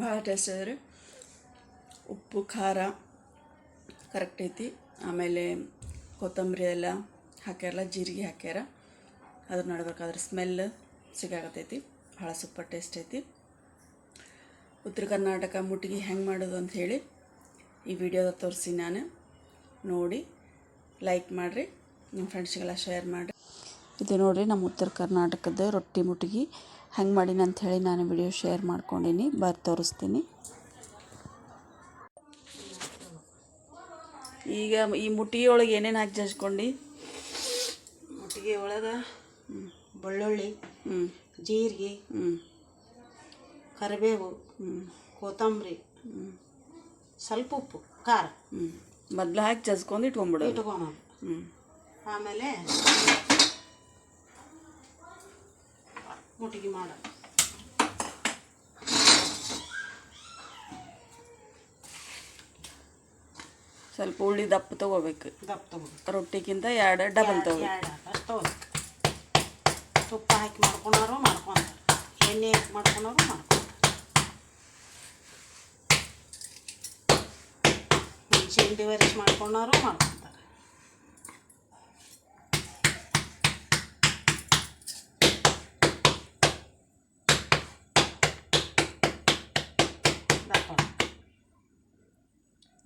ಭಾಳ ಟೇಸ್ಟ್ ಅದ ಉಪ್ಪು, ಖಾರ ಕರೆಕ್ಟ್ ಐತಿ. ಆಮೇಲೆ ಕೊತ್ತಂಬರಿ ಎಲ್ಲ ಹಾಕ್ಯಾರಲ್ಲ ಜೀರಿಗೆ ಹಾಕ್ಯಾರ. ಅದ್ರ ನಡ್ಬೇಕಾದ್ರೆ ಸ್ಮೆಲ್ ಸಿಗಾಕತ್ತೈತಿ. ಭಾಳ ಸೂಪರ್ ಟೇಸ್ಟ್ ಐತಿ. ಉತ್ತರ ಕರ್ನಾಟಕ ಮುಟ್ಗಿ ಹೆಂಗೆ ಮಾಡೋದು ಅಂತ ಹೇಳಿ ಈ ವಿಡಿಯೋದ ತೋರಿಸಿ ನಾನು. ನೋಡಿ ಲೈಕ್ ಮಾಡಿರಿ ನಿಮ್ಮ ಫ್ರೆಂಡ್ಸ್ಗೆಲ್ಲ ಶೇರ್ ಮಾಡಿರಿ. ಇದು ನೋಡಿರಿ, ನಮ್ಮ ಉತ್ತರ ಕರ್ನಾಟಕದ ರೊಟ್ಟಿ ಮುಟ್ಟಿಗೆ ಹೆಂಗೆ ಮಾಡೀನಿ ಅಂಥೇಳಿ ಹೇಳಿ ನಾನು ವಿಡಿಯೋ ಶೇರ್ ಮಾಡ್ಕೊಂಡೀನಿ. ಬರ್ ತೋರಿಸ್ತೀನಿ. ಈಗ ಈ ಮುಟ್ಟಿಗೆ ಒಳಗೆ ಏನೇನು ಹಾಕಿ ಜಜ್ಕೊಂಡು? ಮುಟ್ಟಿಗೆ ಒಳಗೆ ಬೆಳ್ಳುಳ್ಳಿ ಹ್ಞೂ ಜೀರಿಗೆ ಹ್ಞೂ ಕರಿಬೇವು ಹ್ಞೂ ಕೊತ್ತಂಬರಿ ಹ್ಞೂ ಸ್ವಲ್ಪ ಉಪ್ಪು ಖಾರ. ಹ್ಞೂ ಮೊದ್ಲು ಹಾಕಿ ಜಜ್ಕೊಂಡು ಇಟ್ಕೊಂಬಿಡೋದು. ಇಟ್ಕೊಳೋದು ಹ್ಞೂ ಆಮೇಲೆ ಮುಟ್ಟಿಗೆ ಮಾಡ. ಸ್ವಲ್ಪ ಉಳ್ಳಿ ದಪ್ಪ ತಗೋಬೇಕು. ದಪ್ಪ ತಗೋಬೇಕು. ರೊಟ್ಟಿಗಿಂತ ಎರಡು ಡಬಲ್ ತೊಗೋಬೇಕು. ತಗೋಬೇಕು. ತುಪ್ಪ ಹಾಕಿ ಮಾಡ್ಕೊಂಡಾರು. ಮಾಡ್ಕೊಂತಾರೆ ಎಣ್ಣೆ ಹಾಕಿ ಮಾಡ್ಕೊಂಡಾರು. ಮಾಡ್ಕೊಂತಾರೆ ಮೆಣಸಿನ ಡಿವೈಸ್ ಮಾಡ್ಕೊಂಡಾರು. ಮಾಡ್ಕೊಂತಾರೆ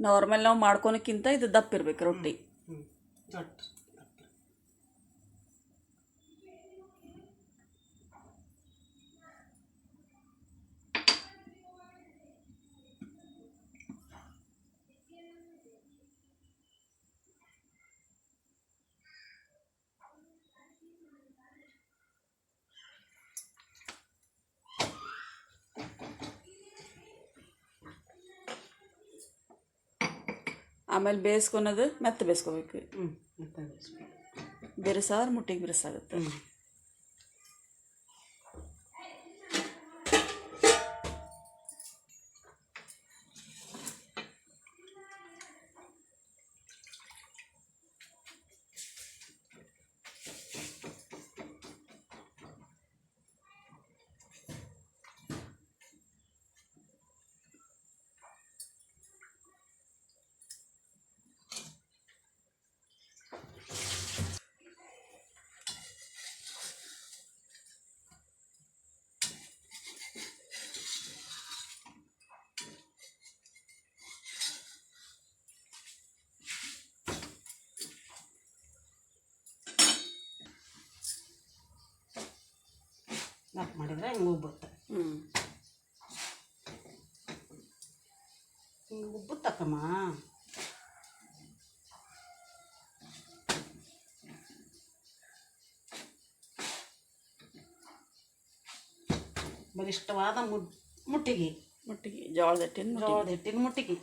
ನಾರ್ಮಲ್ ನಾವು ಮಾಡ್ಕೊಳಕ್ಕಿಂತ ಇದು ದಪ್ಪ ಇರ್ಬೇಕು ರೊಟ್ಟಿ. ಆಮೇಲೆ ಬೇಯಿಸ್ಕೊಳೋದು ಮೆತ್ತ ಬೇಯಿಸ್ಕೋಬೇಕು. ಹ್ಞೂ ಮೆತ್ತ ಬೇಯಿಸ್ಬೇಕು ಬಿರುಸಾದ್ರೆ ಮುಟ್ಟಿಗೆ ಬಿರುಸಾಗುತ್ತೆ. ಹ್ಞೂ ಮಾಡಿದ್ರೆ ಹಿಂಗೆ ಉಬ್ಬುತ್ತೆ ಹ್ಞೂ ಹಿಂಗೆ ಉಬ್ಬುತ್ತಕ್ಕಮ್ಮ ಬಲಿಷ್ಠವಾದ ಮುಟ್ಟಿ ಮುಟ್ಟಿಗೆ. ಮುಟ್ಟಿಗೆ ಜೋಳದ ಹಿಟ್ಟಿನ ಜೋಳದ ಹಿಟ್ಟಿನ ಮುಟ್ಟಿಗೆ.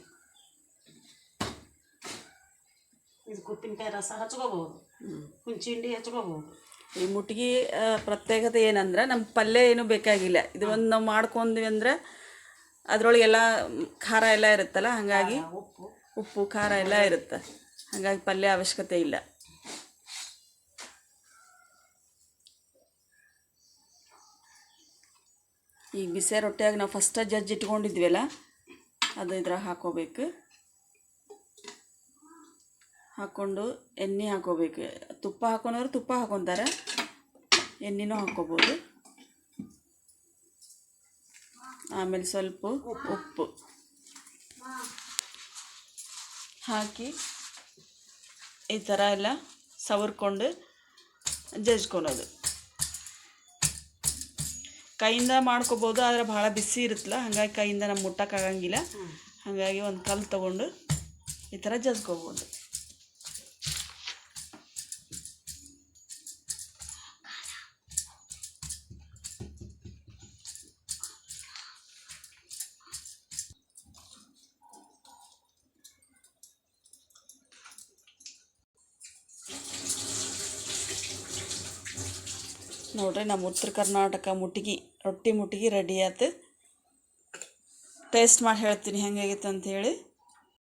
ಇದು ಉಪ್ಪಿನಕಾಯಿ ರಸ ಹಚ್ಕೋಬೋದು. ಹುಣ್ಚಿಂಡಿ ಹುಂಚಿ ಹಿಂಡಿ ಹಚ್ಕೋಬೋದು. ಈ ಮುಟ್ಗಿ ಪ್ರತ್ಯೇಕತೆ ಏನಂದ್ರೆ ನಮ್ಮ ಪಲ್ಯ ಏನೂ ಬೇಕಾಗಿಲ್ಲ. ಇದು ಒಂದು ನಾವು ಮಾಡ್ಕೊಂಡ್ವಿ ಅಂದ್ರೆ ಅದ್ರೊಳಗೆಲ್ಲ ಖಾರ ಎಲ್ಲ ಇರುತ್ತಲ್ಲ ಹಾಗಾಗಿ ಉಪ್ಪು. ಉಪ್ಪು ಖಾರ ಎಲ್ಲ ಇರುತ್ತೆ. ಹಾಗಾಗಿ ಪಲ್ಯ ಅವಶ್ಯಕತೆ ಇಲ್ಲ. ಈಗ ಬಿಸಿ ರೊಟ್ಟಿಯಾಗಿ ನಾವು ಫಸ್ಟ ಜಜ್ಜಿ ಇಟ್ಕೊಂಡಿದ್ವಲ್ಲ ಅದು ಇದ್ರಾಗ ಹಾಕೋಬೇಕು. ಹಾಕ್ಕೊಂಡು ಎಣ್ಣೆ ಹಾಕೋಬೇಕು. ತುಪ್ಪ ಹಾಕೊಂಡವ್ರು ತುಪ್ಪ ಹಾಕೊತಾರೆ. ಎಣ್ಣೆನೂ ಹಾಕ್ಕೋಬೋದು ಆಮೇಲೆ ಸ್ವಲ್ಪ ಉಪ್ಪು. ಹಾಕಿ ಈ ಥರ ಎಲ್ಲ ಸವರ್ಕೊಂಡು ಜಜ್ಕೊಳೋದು ಕೈಯಿಂದ ಮಾಡ್ಕೋಬೋದು ಆದರೆ ಭಾಳ ಬಿಸಿ ಇರುತ್ತಲ್ಲ ಹಾಗಾಗಿ ಕೈಯಿಂದ ನಮ್ಮ ಮುಟ್ಟಕ್ಕಾಗಂಗಿಲ್ಲ. ಹಾಗಾಗಿ ಒಂದು ಕಲ್ಲು ತೊಗೊಂಡು ಈ ಥರ ಜಜ್ಕೋಬೋದು. ನೋಡ್ರಿ ನಮ್ಮ ಉತ್ತರ ಕರ್ನಾಟಕ ಮುಟ್ಗಿ, ರೊಟ್ಟಿ ಮುಟ್ಗಿ ರೆಡಿ ಆಯ್ತು ಟೇಸ್ಟ್ ಮಾಡಿ ಹೇಳ್ತೀನಿ ಹೆಂಗಾಗೈತೆ ಅಂತ ಹೇಳಿ.